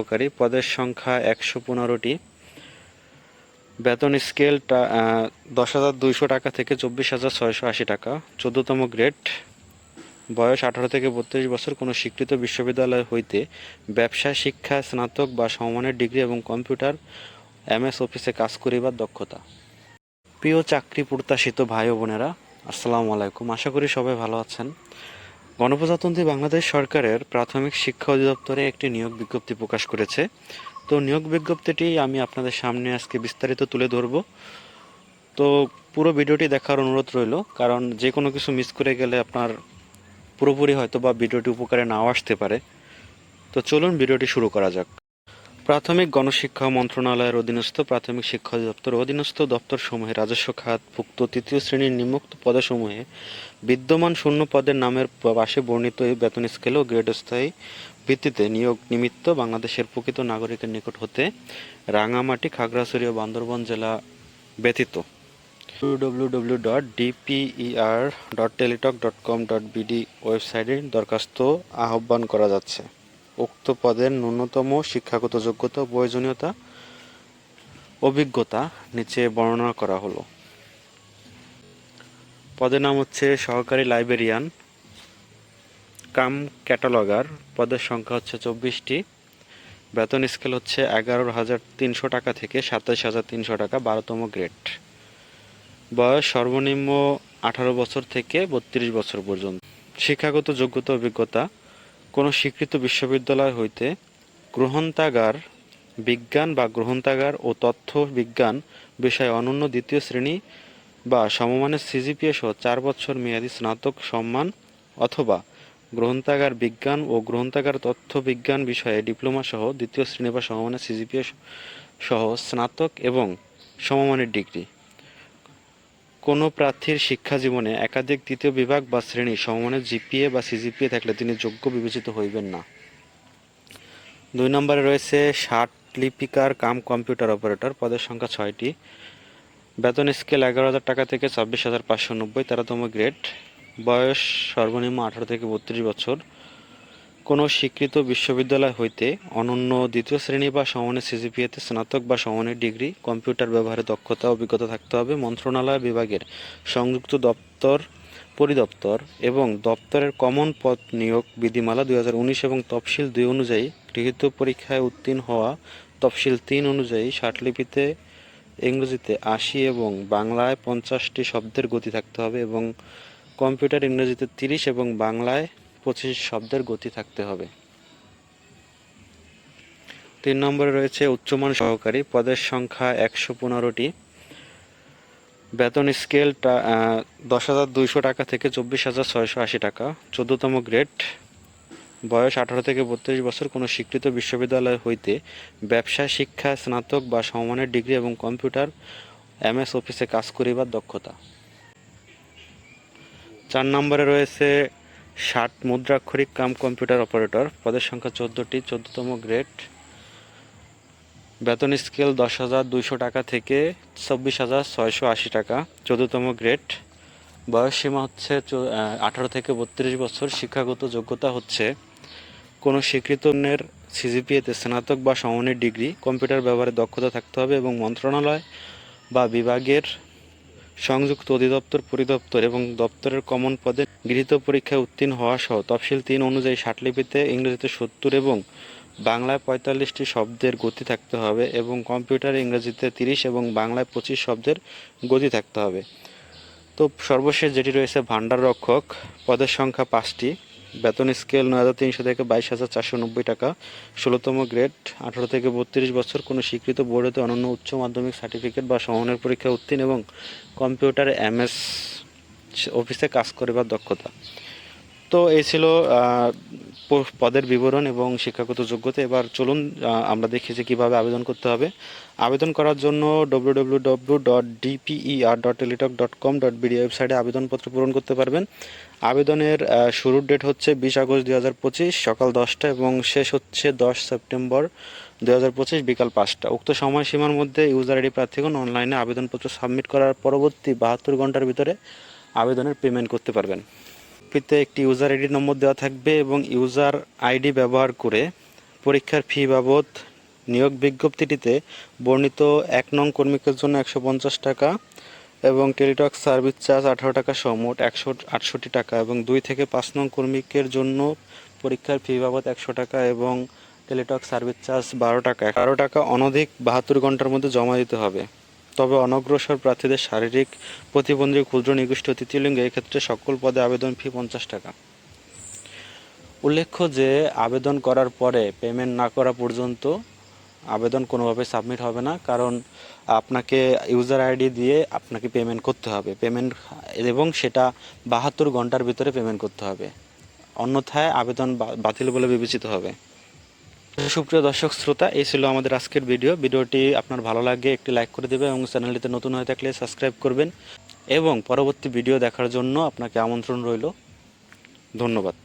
সহকারী, পদের সংখ্যা একশো পনেরোটি। বেতন স্কেল দশ হাজার দুইশো টাকা থেকে চব্বিশ হাজার ছয়শো আশি টাকা। চোদ্দতম গ্রেড, বয়স আঠারো থেকে বত্রিশ বছর। কোনো স্বীকৃত বিশ্ববিদ্যালয় হইতে ব্যবসা, শিক্ষা, স্নাতক বা সমমানের ডিগ্রি এবং কম্পিউটার, এমএস অফিসে কাজ করিবার দক্ষতা। প্রিয় চাকরি প্রত্যাশিত ভাই বোনেরা, আসসালামু আলাইকুম। আশা করি সবাই ভালো আছেন। গণপ্রজাতন্ত্রী বাংলাদেশ সরকারের প্রাথমিক শিক্ষা অধিদপ্তরে একটি নিয়োগ বিজ্ঞপ্তি প্রকাশ করেছে। তো নিয়োগ বিজ্ঞপ্তিটি আমি আপনাদের সামনে আজকে বিস্তারিত তুলে ধরব। তো পুরো ভিডিওটি দেখার অনুরোধ রইল, কারণ যে কোনো কিছু মিস করে গেলে আপনার পুরোপুরি হয়তো বা ভিডিওটি উপকারে নাও আসতে পারে। তো চলুন ভিডিওটি শুরু করা যাক। প্রাথমিক গণশিক্ষা মন্ত্রণালয়ের অধীনস্থ প্রাথমিক শিক্ষা দপ্তর অধীনস্থ দপ্তরসমূহে রাজস্ব খাতভুক্ত তৃতীয় শ্রেণির নিম্নোক্ত পদসমূহে বিদ্যমান শূন্য পদের নামের পাশে বর্ণিত এই বেতন স্কেল ও গ্রেড স্থায়ী ভিত্তিতে নিয়োগ নিমিত্ত বাংলাদেশের প্রকৃত নাগরিকের নিকট হতে রাঙামাটি, খাগড়াছড়ি ও বান্দরবন জেলা ব্যতীত। W dot com dot www.dper.teletalk.com.bd ওয়েবসাইটে দরখাস্ত আহ্বান করা যাচ্ছে। উক্ত পদের ন্যূনতম শিক্ষাগত যোগ্যতা, প্রয়োজনীয়তা, অভিজ্ঞতা নিচে বর্ণনা করা হলো। পদের নাম হচ্ছে সহকারী লাইব্রেরিয়ান, কাম ক্যাটালগার। পদের সংখ্যা হচ্ছে চব্বিশটি। বেতন স্কেল হচ্ছে এগারো হাজার তিনশো টাকা থেকে সাতাশ হাজার তিনশো টাকা, বারোতম গ্রেড। বয়স সর্বনিম্ন আঠারো বছর থেকে বত্রিশ বছর পর্যন্ত। শিক্ষাগত যোগ্যতা, অভিজ্ঞতা কোনো স্বীকৃত বিশ্ববিদ্যালয় হইতে গ্রহণতাগার বিজ্ঞান বা গ্রহণতাগার ও তথ্য বিজ্ঞান বিষয়ে অনন্য দ্বিতীয় শ্রেণি বা সমমানের সিজিপিএ সহ চার বছর মেয়াদী স্নাতক সম্মান অথবা গ্রন্থাগার বিজ্ঞান ও গ্রন্থাগার তথ্য বিজ্ঞান বিষয়ে ডিপ্লোমা সহ দ্বিতীয় শ্রেণি বা সমমানের সিজিপিএ সহ স্নাতক এবং সমমানের ডিগ্রি। কোনো প্রার্থীর শিক্ষা জীবনে একাধিক তৃতীয় বিভাগ বা শ্রেণি, সমমানের জিপিএ বা সিজিপিএ থাকলে তিনি যোগ্য বিবেচিত হইবেন না। দুই নম্বরে রয়েছে ষাট লিপিকার কাম কম্পিউটার অপারেটর। পদের সংখ্যা ছয়টি। বেতন স্কেল এগারো হাজার টাকা থেকে ছাব্বিশ হাজার পাঁচশো নব্বই তেরোতম গ্রেড। বয়স সর্বনিম্ন আঠারো থেকে বত্রিশ বছর। কোনো স্বীকৃত বিশ্ববিদ্যালয় হইতে অনন্য দ্বিতীয় শ্রেণি বা সমানের সিজিপিএতে স্নাতক বা সমানের ডিগ্রি, কম্পিউটার ব্যবহারে দক্ষতা, অভিজ্ঞতা থাকতে হবে মন্ত্রণালয় বিভাগের সংযুক্ত দপ্তর পরিদপ্তর এবং দপ্তরের কমন পদ নিয়োগ বিধিমালা দুই হাজার উনিশ এবং তফসিল দুই অনুযায়ী গৃহীত পরীক্ষায় উত্তীর্ণ হওয়া তফসিল তিন অনুযায়ী ষাটলিপিতে ইংরেজিতে আশি এবং বাংলায় পঞ্চাশটি শব্দের গতি থাকতে হবে এবং কম্পিউটার ইংরেজিতে তিরিশ এবং বাংলায় পঁচিশ শব্দের গতি থাকতে হবে। তিন নম্বরে রয়েছে উচ্চমান সহকারী। পদের সংখ্যা একশো পনেরোটি। বেতন স্কেল দশ হাজার দুইশো টাকা থেকে চব্বিশ হাজার ছয়শো আশি টাকা। চোদ্দতম গ্রেড। বয়স আঠারো থেকে বত্রিশ বছর। কোনো স্বীকৃত বিশ্ববিদ্যালয় হইতে ব্যবসা, শিক্ষা, স্নাতক বা সমমানের ডিগ্রি এবং কম্পিউটার, এমএস অফিসে কাজ করিবার দক্ষতা। চার নম্বরে রয়েছে ষাট মুদ্রাক্ষরিক কাম কম্পিউটার অপারেটর। পদের সংখ্যা চোদ্দোটি, চোদ্দতম গ্রেড। বেতন স্কেল দশ হাজার দুইশো টাকা থেকে চব্বিশ হাজার ছয়শো আশি টাকা, চোদ্দতম গ্রেড। বয়স সীমা হচ্ছে আঠারো থেকে বত্রিশ বছর। শিক্ষাগত যোগ্যতা হচ্ছে কোনো স্বীকৃতনের সিজিপিএতে স্নাতক বা সমনের ডিগ্রি। কম্পিউটার ব্যবহারে দক্ষতা থাকতে হবে এবং মন্ত্রণালয় বা বিভাগের সংযুক্ত অধিদপ্তর, পরিদপ্তর এবং দপ্তরের কমন পদে গৃহীত পরীক্ষায় উত্তীর্ণ হওয়া সহ তফসিল তিন অনুযায়ী ষাটলিপিতে ইংরেজিতে সত্তর এবং বাংলায় পঁয়তাল্লিশটি শব্দের গতি থাকতে হবে এবং কম্পিউটার ইংরেজিতে তিরিশ এবং বাংলায় পঁচিশ শব্দের গতি থাকতে হবে। তো সর্বশেষ যেটি রয়েছে ভাণ্ডার রক্ষক পদের সংখ্যা পাঁচটি। বেতন স্কেল নয় হাজার তিনশো থেকে বাইশ হাজার চারশো নব্বই টাকা। ষোলোতম গ্রেড, আঠারো থেকে বত্রিশ বছর কোনো স্বীকৃত বোর্ডেতে অনন্য উচ্চ মাধ্যমিক সার্টিফিকেট বা সমানের পরীক্ষা উত্তীর্ণ এবং কম্পিউটারে এমএস অফিসে কাজ করিবার দক্ষতা। তো এই ছিল পদের বিবরণ এবং শিক্ষাগত যোগ্যতা। এবার চলুন আমরা দেখি যে কীভাবে আবেদন করতে হবে। আবেদন করার জন্য W W W dot DPER dot Teletalk dot com dot BD ওয়েবসাইটে আবেদনপত্র পূরণ করতে পারবেন। আবেদনের শুরুর ডেট হচ্ছে বিশ আগস্ট দুই হাজার পঁচিশ, সকাল দশটা এবং শেষ হচ্ছে দশ সেপ্টেম্বর দুই হাজার পঁচিশ বিকাল পাঁচটা। উক্ত সময়সীমার মধ্যে ইউজার আইডি প্রার্থীগণ অনলাইনে আবেদনপত্র সাবমিট করার পরবর্তী বাহাত্তর ঘণ্টার ভিতরে আবেদনের পেমেন্ট করতে পারবেন। পিতে একটি ইউজার আইডি নম্বর দেওয়া থাকবে এবং ইউজার আইডি ব্যবহার করে পরীক্ষার ফি বাবদ নিয়োগ বিজ্ঞপ্তিটিতে বর্ণিত এক নং কর্মীকের জন্য একশো পঞ্চাশ টাকা এবং টেলিটক সার্ভিস চার্জ আঠারো টাকা সহ মোট একশো আটষট্টি টাকা এবং দুই থেকে পাঁচ নং কর্মীকের জন্য পরীক্ষার ফি বাবদ একশো টাকা এবং টেলিটক সার্ভিস চার্জ বারো টাকা। এগারো টাকা অনধিক বাহাত্তর ঘণ্টার মধ্যে জমা দিতে হবে। তবে অনগ্রসর প্রার্থীদের শারীরিক প্রতিবন্ধী ক্ষুদ্র নিগোষ্ঠী ও তৃতীয় লিঙ্গ এক্ষেত্রে সকল পদে আবেদন ফি পঞ্চাশ টাকা। উল্লেখ্য যে, আবেদন করার পরে পেমেন্ট না করা পর্যন্ত আবেদন কোনোভাবে সাবমিট হবে না, কারণ আপনাকে ইউজার আইডি দিয়ে আপনাকে পেমেন্ট করতে হবে। পেমেন্ট এবং সেটা বাহাত্তর ঘণ্টার ভিতরে পেমেন্ট করতে হবে। অন্যথায় আবেদন বাতিল বলে বিবেচিত হবে। সুপ্রিয় দর্শক, শ্রোতা, এই ছিল আমাদের আজকের ভিডিও ভিডিওটি আপনার ভালো লাগে, একটি লাইক করে দেবে এবং চ্যানেলটিতে নতুন হয়ে থাকলে সাবস্ক্রাইব করবেন। এবং পরবর্তী ভিডিও দেখার জন্য আপনাকে আমন্ত্রণ রইল। ধন্যবাদ।